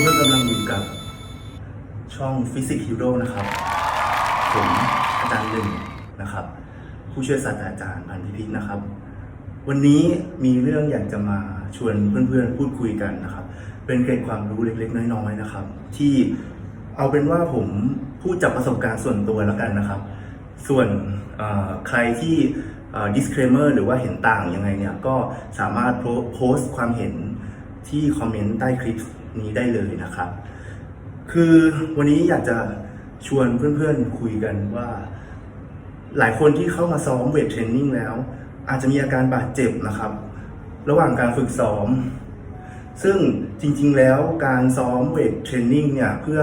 ๆเพื่อนกำลังอยู่กับช่องฟิสิกส์ฮีโร่นะครับ ผมอาจารย์หนึ่งนะครับ ผู้ช่วยศาสตราจารย์พันธิพิษนะครับ วันนี้มีเรื่องอยากจะมาชวนเพื่อนๆพูดคุยกันนะครับ เป็นเกร็ดความรู้เล็กๆ น้อยๆนะครับ ที่เอาเป็นว่าผมพูดจากประสบการณ์ส่วนตัวแล้วกันนะครับ ส่วนใครที่ disclaimer หรือว่าเห็นต่างยังไงเนี่ยก็สามารถโพสต์ความเห็นที่คอมเมนต์ใต้คลิป นี้ได้เลยนะครับ คือวันนี้อยากจะชวนเพื่อนๆคุยกันว่า หลายคนที่เข้ามาซ้อมเวทเทรนนิ่งแล้ว อาจจะมีอาการบาดเจ็บนะครับ ระหว่างการฝึกซ้อม ซึ่งจริงๆแล้วการซ้อมเวทเทรนนิ่งเนี่ยเพื่อ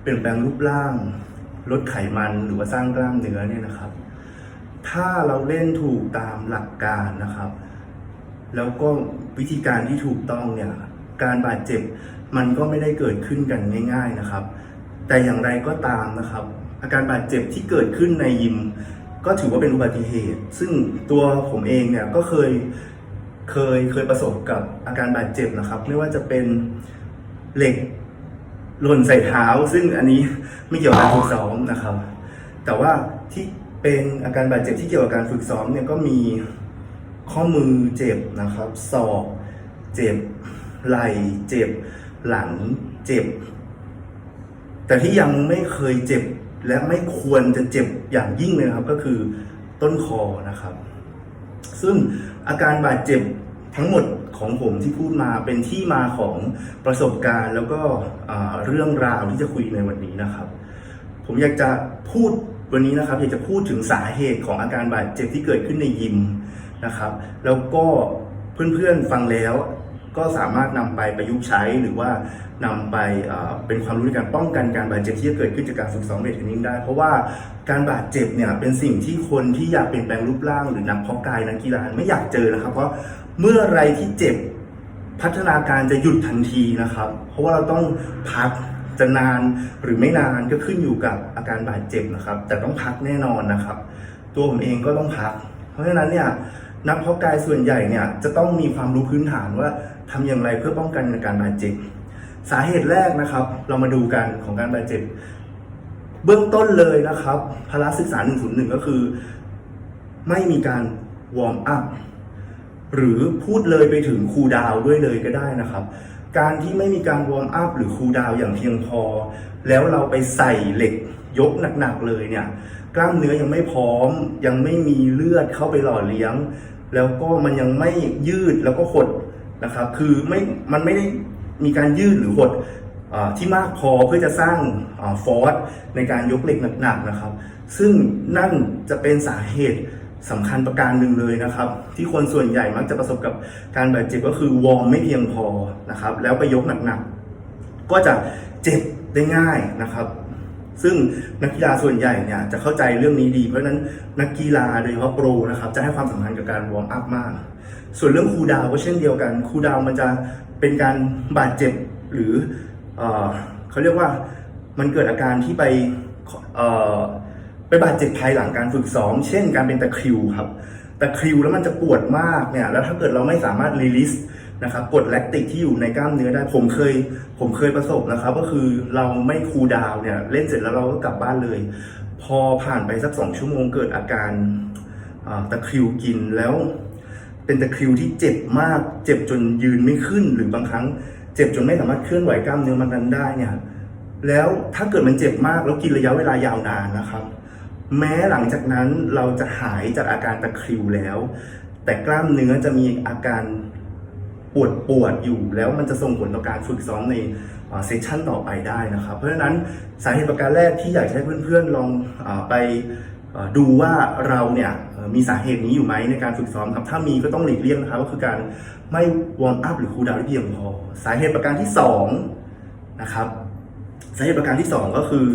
เปลี่ยนแปลงรูปร่าง ลดไขมันหรือว่าสร้างกล้ามเนื้อเนี่ยนะครับ ถ้าเราเล่นถูกตามหลักการนะครับ แล้วก็วิธีการที่ถูกต้องเนี่ย การบาดเจ็บ มันก็ไม่ได้เกิดขึ้นกันง่าย ๆนะครับ แต่อย่างไรก็ตามนะครับ อาการบาดเจ็บที่เกิดขึ้นในยิม ก็ถือว่าเป็นอุบัติเหตุ ซึ่งตัวผมเองเนี่ยก็เคยเคยเคยประสบกับอาการบาดเจ็บนะครับ ไม่ว่าจะเป็นเหล็กหล่นใส่เท้า ซึ่งอันนี้ไม่เกี่ยวกับการฝึกซ้อมนะครับ แต่ว่าที่เป็นอาการบาดเจ็บที่เกี่ยวกับการฝึกซ้อมเนี่ยก็มีข้อมือเจ็บนะครับศอกเจ็บ ไหล่เจ็บ หลังเจ็บ แต่ที่ยังไม่เคยเจ็บและไม่ควรจะเจ็บอย่างยิ่งเลยครับ ก็คือต้นคอนะครับ ซึ่งอาการบาดเจ็บทั้งหมดของผมที่พูดมาเป็นที่มาของประสบการณ์ แล้วก็เรื่องราวที่จะคุยในวันนี้นะครับ ผมอยากจะพูดวันนี้นะครับ อยากจะพูดถึงสาเหตุของอาการบาดเจ็บที่เกิดขึ้นในยิมนะครับ แล้วก็เพื่อนๆฟังแล้ว ก็สามารถนำไปประยุกต์ใช้หรือว่านำไปเอ่อเป็นความรู้ในการป้องกันการบาดเจ็บที่จะเกิดขึ้นจากการฝึกซ้อมเวทเทรนนิ่งได้ เพราะว่าการบาดเจ็บเนี่ยเป็นสิ่งที่คนที่อยากเปลี่ยนแปลงรูปร่าง หรือนักเพาะกายนักกีฬาไม่อยากเจอนะครับ เพราะเมื่อไรที่เจ็บพัฒนาการจะหยุดทันทีนะครับ เพราะว่าเราต้องพักจะนานหรือไม่นานก็ขึ้นอยู่กับอาการบาดเจ็บนะครับ แต่ต้องพักแน่นอนนะครับ ตัวผมเองก็ต้องพัก เพราะฉะนั้นเนี่ย นักเพาะกายส่วนใหญ่เนี่ยจะต้องมีความรู้พื้นฐานว่าทำอย่างไรเพื่อป้องกันาการบาดเจ็บ สาเหตุแรกนะครับ เรามาดูกันของการบาดเจ็บ เบื้องต้นเลยนะครับพละศึกษา 101 ก็คือ ไม่มีการวอร์มอัพหรือพูดเลยไปถึงคูลดาวด้วยเลยก็ได้นะครับ การที่ไม่มีการวอร์มอัพหรือคูลดาวอย่างเพียงพอ แล้วเราไปใส่เหล็ก ยกหนักๆเลยเนี่ยกล้ามเนื้อยังไม่พร้อม ยังไม่มีเลือดเข้าไปหล่อเลี้ยง แล้วก็มันยังไม่ยืดแล้วก็หดนะครับคือไม่มันไม่ได้มีการยืดหรือหดอที่มากพอเพื่อจะสร้างฟอร์สในการยกเหล็กหนักๆนะครับ ซึ่งนั่นจะเป็นสาเหตุสำคัญประการหนึ่งเลยนะครับ ที่คนส่วนใหญ่มักจะประสบกับการบาดเจ็บก็คือวอร์มไม่เพียงพอนะครับ แล้วไปยกหนักๆก็จะเจ็บได้ง่ายนะครับ ซึ่งนักกีฬาส่วนใหญ่เนี่ยจะเข้าใจเรื่องนี้ดี เพราะฉะนั้นนักกีฬาโดยเฉพาะโปรนะครับจะให้ความสำคัญกับการวอร์มอัพมาก ส่วนเรื่องคูดาวก็เช่นเดียวกันคูดาวมันจะเป็นการบาดเจ็บหรือเอเขาเรียกว่ามันเกิดอาการที่ไปไปบาดเจ็บภายหลังการฝึกซ้อม เช่น การเป็นตะคริวครับตะคริวแล้วมันจะปวดมากเนี่ยแล้วถ้าเกิดเราไม่สามารถรีลิส นะครับกดแลคติกที่อยู่ในกล้ามเนื้อได้ผมเคย ผมเคยประสบนะครับ ก็คือเราไม่คูลดาวเนี่ยเล่นเสร็จแล้วเราก็กลับบ้านเลย พอผ่านไปสักสองชั่วโมงเกิดอาการตะคริวกินแล้ว เป็นตะคริวที่เจ็บมาก เจ็บจนยืนไม่ขึ้น หรือบางครั้งเจ็บจนไม่สามารถเคลื่อนไหวกล้ามเนื้อมันนั้นได้เนี่ยแล้วถ้าเกิดมันเจ็บมากแล้วกินระยะเวลายาวนานนะครับ แม้หลังจากนั้นเราจะหายจากอาการตะคริวแล้ว แต่กล้ามเนื้อจะมีอาการ ปวดปวดอยู่แล้วมันจะส่งผลต่อการฝึกซ้อมในเซสชั่นต่อไปได้นะครับ เพราะฉะนั้นสาเหตุประการแรกที่อยากให้เพื่อนๆลองอไปดูว่าเราเนี่ยมีสาเหตุนี้อยู่ไหมในการฝึกซ้อมครับถ้ามีก็ต้องหลีกเลี่ยงนะครับก็คือการไม่วอร์มอัพหรือคูลดาวน์ที่เพียงพอสาเหตุประการที่สองนะครับสาเหตุประการที่สองก็คือ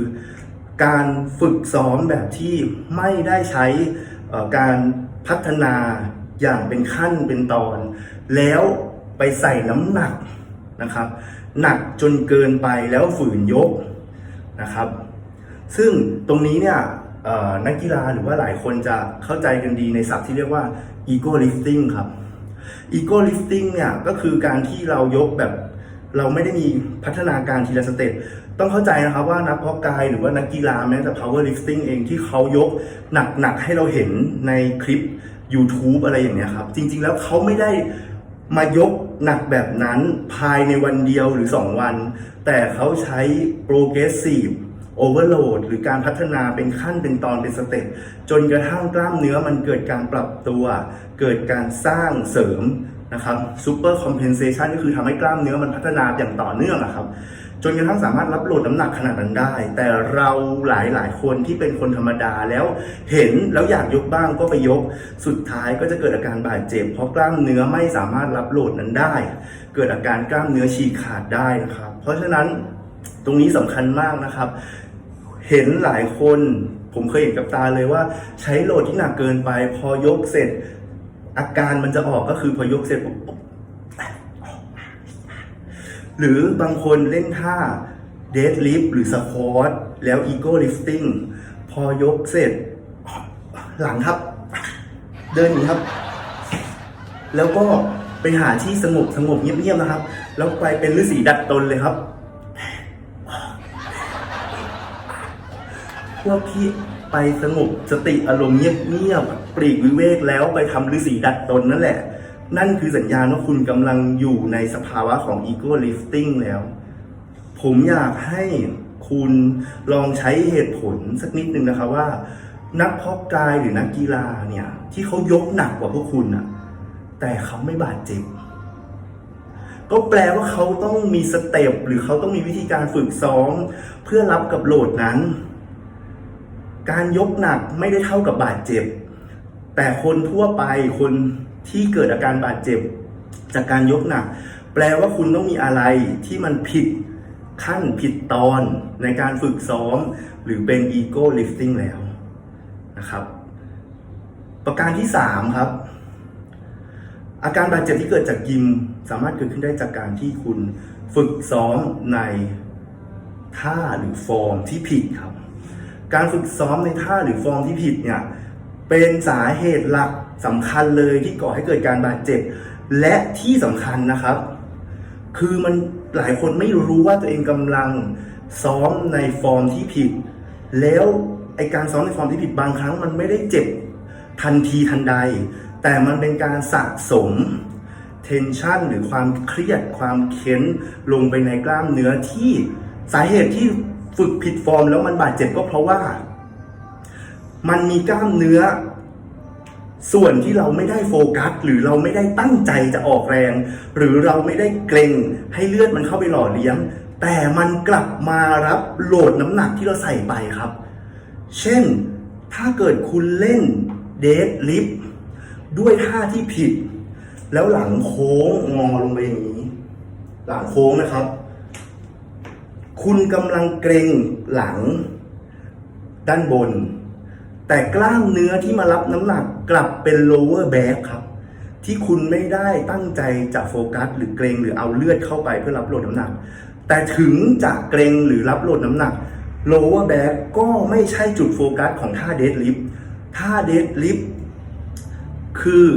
การฝึกซ้อมแบบที่ไม่ได้ใช้การพัฒนาอย่างเป็นขั้นเป็นตอน แล้ว ไปใส่น้ำหนักนะครับ หนักจนเกินไปแล้วฝืนยกนะครับ ซึ่งตรงนี้เนี่ยนักกีฬาหรือว่าหลายคนจะเข้าใจกันดีในศัพท์ที่เรียกว่า ego lifting ครับ ego lifting เนี่ยก็คือการที่เรายกแบบเราไม่ได้มีพัฒนาการทีละสเต็ปต้องเข้าใจนะครับว่านักเพาะกายหรือว่านักกีฬาแม้แต่ power lifting เองที่เขายกหนักๆให้เราเห็นในคลิป YouTube อะไรอย่างเงี้ยครับ จริงๆแล้วเขาไม่ได้มายก หนักแบบนั้นภายในวันเดียวหรือ 2 วัน แต่เขาใช้ progressive overload หรือการพัฒนาเป็นขั้นเป็นตอนเป็นสเต็ปจนกระทั่งกล้ามเนื้อมันเกิดการปรับตัว เกิดการสร้างเสริมนะครับ super compensation ก็คือทำให้กล้ามเนื้อมันพัฒนาอย่างต่อเนื่องนะครับ จนกระทั่งสามารถรับโหลดน้ำหนักขนาดนั้นได้ แต่เราหลายหลายคนที่เป็นคนธรรมดาแล้วเห็นแล้วอยากยกบ้างก็ไปยก สุดท้ายก็จะเกิดอาการบาดเจ็บ เพราะกล้ามเนื้อไม่สามารถรับโหลดนั้นได้ เกิดอาการกล้ามเนื้อฉีกขาดได้นะครับ เพราะฉะนั้นตรงนี้สำคัญมากนะครับ เห็นหลายคนผมเคยเห็นกับตาเลยว่า ใช้โหลดที่หนักเกินไป พอยกเสร็จ อาการมันจะออกก็คือพอยกเสร็จปุ๊บ หรือบางคนเล่นท่าเดดลิฟหรือสควอตแล้วอีโก้ลิฟติ้งพอยกเสร็จ หลังครับ เดินอย่างนี้ครับ แล้วก็ไปหาที่สงบสงบเงียบๆนะครับ แล้วไปเป็นฤาษีดัดตนเลยครับ พวกที่ไปสงบสติอารมณ์เงียบๆปลีกวิเวกแล้วไปทำฤาษีดัดตนนั่นแหละ นั่นคือสัญญาณว่าคุณกำลังอยู่ในสภาวะของ ego lifting แล้ว ผมอยากให้คุณลองใช้เหตุผลสักนิดนึงนะครับว่า นักเพาะกายหรือนักกีฬาเนี่ย ที่เขายกหนักกว่าพวกคุณน่ะแต่เขาไม่บาดเจ็บก็แปลว่าเขาต้องมีสเต็ปหรือเขาต้องมีวิธีการฝึกซ้อมเพื่อรับกับโหลดนั้น การยกหนักไม่ได้เท่ากับบาดเจ็บ แต่คนทั่วไปคน ที่เกิดอาการบาดเจ็บจากการยกหนัก แปลว่าคุณต้องมีอะไรที่มันผิดขั้นผิดตอนในการฝึกซ้อม หรือเป็นอีโก้ลิฟติ้งแล้วนะครับ ประการที่ 3 ครับ อาการบาดเจ็บที่เกิดจากยิม สามารถเกิดขึ้นได้จากการที่คุณฝึกซ้อมในท่าหรือฟอร์มที่ผิดครับ การฝึกซ้อมในท่าหรือฟอร์มที่ผิดเนี่ยเป็นสาเหตุหลัก สำคัญเลยที่ก่อให้เกิดการบาดเจ็บ และที่สำคัญนะครับ คือมันหลายคนไม่รู้ว่าตัวเองกำลังซ้อมในฟอร์มที่ผิด แล้วไอการซ้อมในฟอร์มที่ผิดบางครั้ง มันไม่ได้เจ็บทันทีทันใด แต่มันเป็นการสะสมเทนชันหรือความเครียดความเค้นลงไปในกล้ามเนื้อที่สาเหตุที่ฝึกผิดฟอร์มแล้วมันบาดเจ็บก็เพราะว่า มันมีกล้ามเนื้อ ส่วนที่เราไม่ได้โฟกัส หรือเราไม่ได้ตั้งใจจะออกแรง หรือเราไม่ได้เกรงให้เลือดมันเข้าไปหล่อเลี้ยง แต่มันกลับมารับโหลดน้ำหนักที่เราใส่ไปครับ เช่นถ้าเกิดคุณเล่นเดดลิฟด้วยท่าที่ผิด แล้วหลังโค้งงอลงไปอย่างนี้ หลังโค้งนะครับ คุณกำลังเกรงหลังด้านบน แต่กล้ามเนื้อที่มารับน้ำหนักกลับเป็น lower back ครับ ที่คุณไม่ได้ตั้งใจจะโฟกัส หรือเกรงหรือเอาเลือดเข้าไปเพื่อรับโหลดน้ำหนัก แต่ถึงจะเกรงหรือรับโหลดน้ำหนัก lower back ก็ไม่ใช่จุดโฟกัสของท่า deadlift ท่า deadlift คือ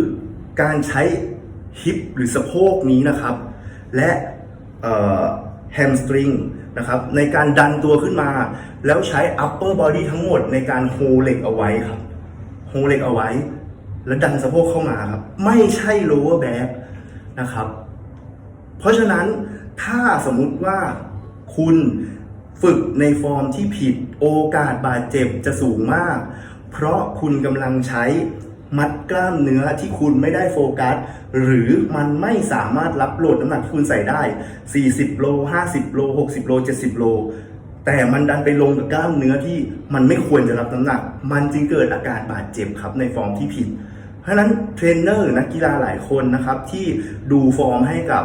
การใช้ฮิปหรือสะโพกนี้นะครับ และ แฮมสตริงนะครับในการดันตัวขึ้นมา แล้วใช้ upper body ทั้งหมดในการโฮเหล็กเอาไว้ครับโฮเหล็กเอาไว้ แล้วดันสะโพกเข้ามาครับ ไม่ใช่ lower back นะครับ เพราะฉะนั้นถ้าสมมุติว่าคุณฝึกในฟอร์มที่ผิดโอกาสบาดเจ็บจะสูงมาก เพราะคุณกำลังใช้ มัดกล้ามเนื้อที่คุณไม่ได้โฟกัส หรือมันไม่สามารถรับโหลดน้ำหนักที่คุณใส่ได้ 40 โล 50 โล 60 โล 70 โล แต่มันดันไปลงกับกล้ามเนื้อที่มันไม่ควรจะรับน้ำหนัก มันจึงเกิดอาการบาดเจ็บครับในฟอร์มที่ผิด เพราะฉะนั้นเทรนเนอร์นักกีฬาหลายคนนะครับที่ดูฟอร์มให้กับ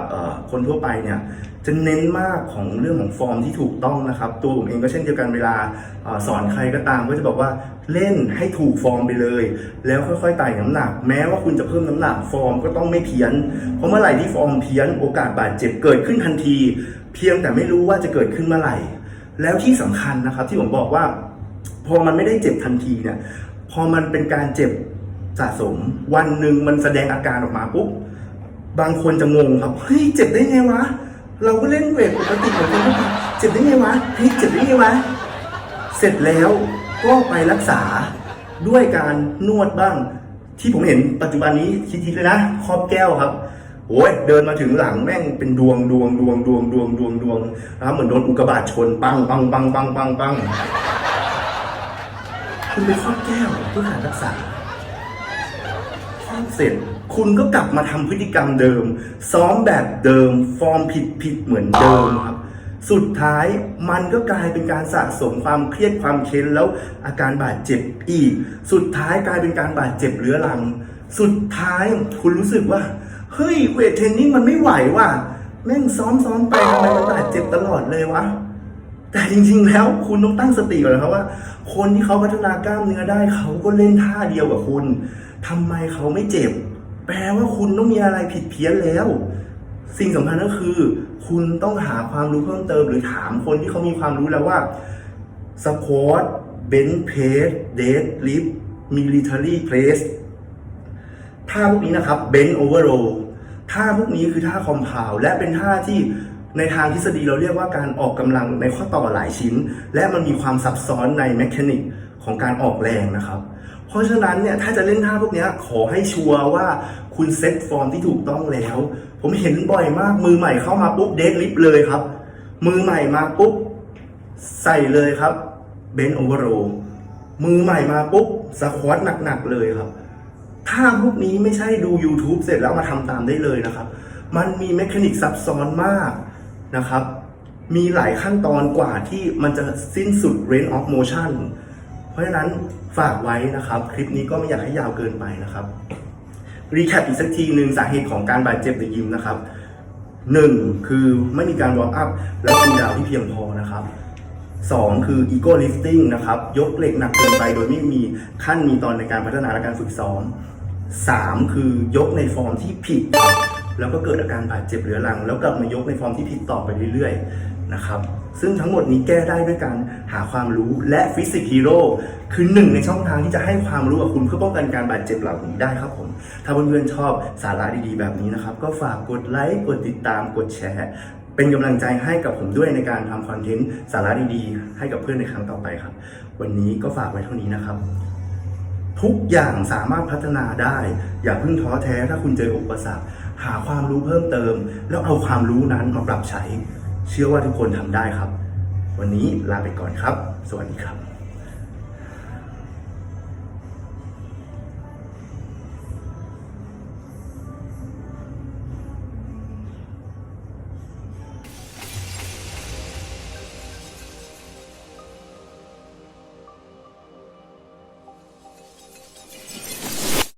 คนทั่วไปเนี่ยจะเน้นมากของเรื่องของฟอร์มที่ถูกต้องนะครับ ตัวผมเองก็เช่นเดียวกันเวลาอสอนใครก็ตามก็จะบอกว่าเล่นให้ถูกฟอร์มไปเลย แล้วค่อยๆไต่น้ำหนัก แม้ว่าคุณจะเพิ่มน้ำหนักฟอร์มก็ต้องไม่เพี้ยน เพราะเมื่อไหร่ที่ฟอร์มเพี้ยนโอกาสบาดเจ็บเกิดขึ้นทันที เพียงแต่ไม่รู้ว่าจะเกิดขึ้นเมื่อไหร่ แล้วที่สำคัญนะครับที่ผมบอกว่า พอมันไม่ได้เจ็บทันทีเนี่ยพอมันเป็นการเจ็บ สะสม วันหนึ่งมันแสดงอาการออกมาปุ๊บบางคนจะงงครับเฮ้ยเจ็บได้ไงวะ เราก็เล่นเวทปกติเหมือนคนทั่วไปเจ็บได้ไงวะเฮ้ยเจ็บได้ไงวะ เสร็จแล้วก็ไปรักษาด้วยการนวดบ้าง ที่ผมเห็นปัจจุบันนี้คิดๆเลยนะครอบแก้วครับโอ้ยเดินมาถึงหลังแม่งเป็นดวงดวงดวงดวงดวงดวงดวงนะครับเหมือนโดนอุกกาบาตชนปังปังปังปังปังปังคุณไปครอบแก้วเพื่อหารักษา เสร็จ คุณก็กลับมาทำพฤติกรรมเดิม ซ้อมแบบเดิม ฟอร์มผิดผิดเหมือนเดิมครับ สุดท้ายมันก็กลายเป็นการสะสมความเครียดความเค้นแล้วอาการบาดเจ็บอีก สุดท้ายกลายเป็นการบาดเจ็บเรื้อรัง สุดท้ายคุณรู้สึกว่า เฮ้ยเวทเทรนนิ่งมันไม่ไหวว่ะแม่งซ้อมซ้อมไปทำไมมันบาดเจ็บตลอดเลยวะแต่จริงๆ แล้วคุณต้องตั้งสติก่อนนะครับว่า คนที่เขาพัฒนากล้ามเนื้อได้เขาก็เล่นท่าเดียวกับคุณ ทำไมเขาไม่เจ็บ แปลว่าคุณต้องมีอะไรผิดเพี้ยนแล้ว สิ่งสำคัญก็คือ คุณต้องหาความรู้เพิ่มเติมหรือถามคนที่เขามีความรู้แล้วว่าสควอตเบนเพสเดดลิฟมิลิเทอรี่เพลสท่าพวกนี้นะครับเบนโอเวอร์โรท่าพวกนี้คือท่าคอมเพลและเป็นท่าที่ในทางทฤษฎีเราเรียกว่าการออกกำลังในข้อต่อหลายชิ้น และมันมีความซับซ้อนในแมชชีนิกของการออกแรงนะครับ เพราะฉะนั้นเนี่ยถ้าจะเล่นท่าพวกนี้ขอให้ชัวร์ว่าคุณเซ็ตฟอร์มที่ถูกต้องแล้ว ผมเห็นบ่อยมากมือใหม่เข้ามาปุ๊บเดดลิฟเลยครับ มือใหม่มาปุ๊บใส่เลยครับเบนโอเวอร์โรมือใหม่มาปุ๊บสควอตหนักๆเลยครับถ้าพวกนี้ไม่ใช่ดู YouTube เสร็จแล้วมาทำตามได้เลยนะครับ มันมีเมคานิกซับซ้อนมากนะครับ มีหลายขั้นตอนกว่าที่มันจะสิ้นสุด range of motion เพราะฉะนั้นฝากไว้นะครับ คลิปนี้ก็ไม่อยากให้ยาวเกินไปนะครับรีแคปอีกสักทีหนึ่งสาเหตุของการบาดเจ็บในยิมนะครับหนึ่งคือไม่มีการวอร์มอัพและคูลดาวน์ที่เพียงพอนะครับสองคืออีโก้ลิฟติ้งนะครับ ยกเหล็กหนักเกินไปโดยไม่มีขั้นมีตอนในการพัฒนาและการฝึกซ้อมสามคือยกในฟอร์มที่ผิด แล้วก็เกิดอาการบาดเจ็บเรื้อรัง แล้วกลับมายกในฟอร์มที่ผิดต่อไปเรื่อยๆ นะครับ ซึ่งทั้งหมดนี้แก้ได้ด้วยการหาความรู้และฟิสิกฮีโร่คือหนึ่งในช่องทางที่จะให้ความรู้กับคุณเพื่อป้องกันการบาดเจ็บเหล่านี้ได้ครับผม ถ้าเพื่อนๆชอบสาระดีๆแบบนี้นะครับ ก็ฝากกดไลค์กดติดตามกดแชร์ เป็นกำลังใจให้กับผมด้วยในการทำคอนเทนต์สาระดีๆ ให้กับเพื่อนในครั้งต่อไปครับ วันนี้ก็ฝากไว้เท่านี้นะครับทุกอย่างสามารถพัฒนาได้ อย่าเพิ่งท้อแท้ถ้าคุณเจออุปสรรค หาความรู้เพิ่มเติม แล้วเอาความรู้นั้นมาปรับใช้ เชื่อว่าทุกคนทำได้ครับ วันนี้ลาไปก่อนครับ สวัสดีครับ